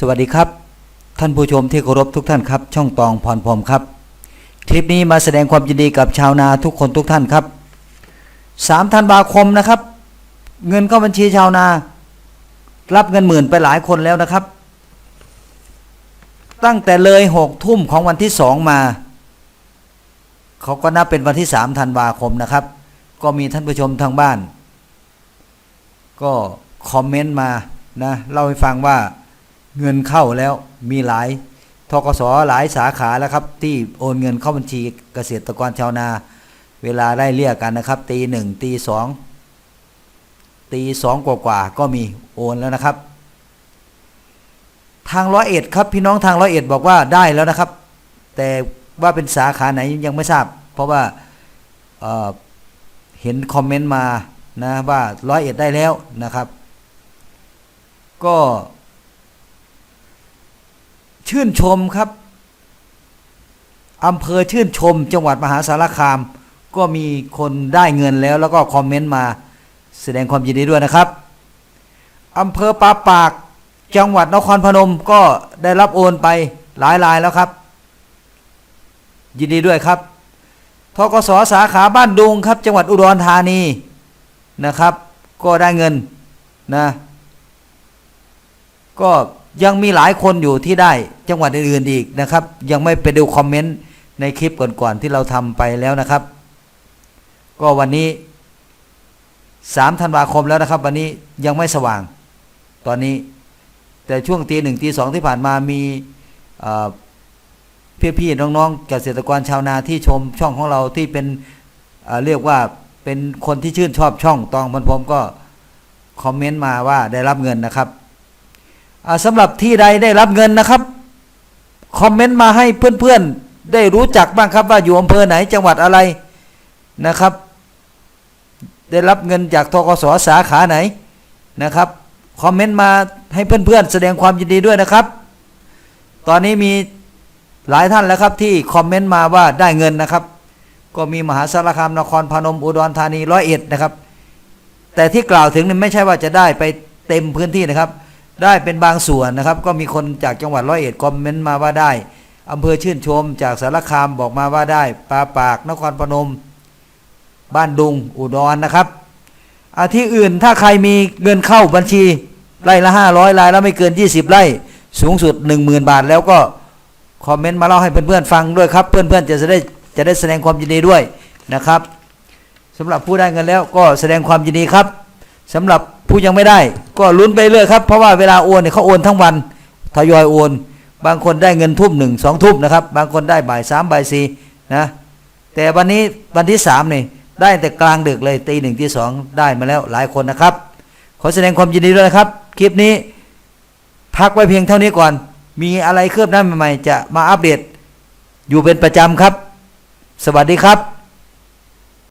สวัสดีครับ ท่านผู้ชมที่เคารพทุกท่านครับ ช่องตองพรพรมครับ คลิปนี้มาแสดงความยินดีกับชาวนาทุกคนทุกท่านครับ3ธันวาคมนะครับ เงินเข้าบัญชีชาวนา รับเงินหมื่นไปหลายคนแล้วนะครับ ตั้งแต่เลยหกทุ่มของวันที่สองมา เขาก็นับเป็นวันที่3ธันวาคมนะครับ ก็มีท่านผู้ชมทางบ้าน ก็คอมเมนต์มานะเล่าให้ฟังว่า เงินเข้าแล้วมีหลายทกสหลายสาขาแล้วครับ ที่โอนเงินเข้าบัญชีเกษตรกรชาวนา เวลาได้เรียกกันนะครับ ตีหนึ่งตีสองตีสองกว่าๆก็มีโอนแล้วนะครับ ทางร้อยเอ็ดครับพี่น้องทางร้อยเอ็ดบอกว่าได้แล้วนะครับ แต่ว่าเป็นสาขาไหนยังไม่ทราบ เพราะว่าเเห็นคอมเมนต์มานะว่าร้อยเอ็ดได้แล้วนะครับ ก็ ชื่นชมครับอำเภอชื่นชม จังหวัดมหาสารคาม ก็มีคนได้เงินแล้ว แล้วก็คอมเมนต์มาแสดงความยินดีด้วยนะครับอำเภอปาปาก จังหวัดนครพนมก็ได้รับโอนไปหลายรายแล้วครับ ยินดีด้วยครับทกสสาขาบ้านดุงครับ จังหวัดอุดรธานีนะครับ ก็ได้เงินนะ ก็ ยังมีหลายคนอยู่ที่ได้จังหวัดอื่นๆอีกนะครับ ยังไม่ไปดูคอมเมนต์ในคลิปก่อนๆที่เราทำไปแล้วนะครับ ก็วันนี้3ธันวาคมแล้วนะครับ วันนี้ยังไม่สว่าง ตอนนี้ แต่ช่วงตีหนึ่งตีสองที่ผ่านมามีเอ่อพี่ๆน้องๆเกษตรกรชาวนาที่ชมช่องของเราที่เป็นเเรียกว่าเป็นคนที่ชื่นชอบช่องตองพันพรมก็คอมเมนต์มาว่าได้รับเงินนะครับ สำหรับที่ใดได้รับเงินนะครับ คอมเมนต์มาให้เพื่อนๆ ได้รู้จักบ้างครับว่าอยู่อำเภอไหนจังหวัดอะไรนะครับ ได้รับเงินจากทกสสาขาไหนนะครับ คอมเมนต์มาให้เพื่อนๆ แสดงความยินดีด้วยนะครับ ตอนนี้มีหลายท่านแล้วครับที่คอมเมนต์มาว่าได้เงินนะครับ ก็มีมหาสารคามนครพนมอุดรธานีร้อยเอ็ดนะครับ แต่ที่กล่าวถึงนี่ไม่ใช่ว่าจะได้ไปเต็มพื้นที่นะครับ ได้เป็นบางส่วนนะครับ ก็มีคนจากจังหวัดร้อยเอ็ดคอมเมนต์มาว่าได้อำเภอชื่นชมจากสารคามบอกมาว่าได้ปาปากนครพนม บ้านดุงอุดรนะครับอาที่อื่นถ้าใครมีเงินเข้าบัญชีไร่ละห้าร้อยรายแล้วไม่เกิน20ไร่สูงสุด10,000บาท แล้วก็คอมเมนต์มาเล่าให้เพื่อนๆฟังด้วยครับ เพื่อนๆจะได้จะได้แสดงความยินดีด้วยนะครับสำหรับผู้ได้เงินแล้วก็แสดงความยินดีครับสำหรับ ผู้ยังไม่ได้ ก็ลุ้นไปเรื่อยครับ เพราะว่าเวลาโอนเนี่ยเขาโอนทั้งวันทยอยโอน บางคนได้เงินทุ่มหนึ่งสองทุ่มนะครับ บางคนได้บ่ายสามบ่ายสี่นะแต่วันนี้วันที่สามนี่ได้แต่กลางดึกเลยตีหนึ่งตีสองได้มาแล้วหลายคนนะครับ ขอแสดงความยินดีด้วยนะครับ คลิปนี้ พักไว้เพียงเท่านี้ก่อน มีอะไรเคลือบหน้าใหม่ๆจะมาอัปเดตอยู่เป็นประจำครับ สวัสดีครับ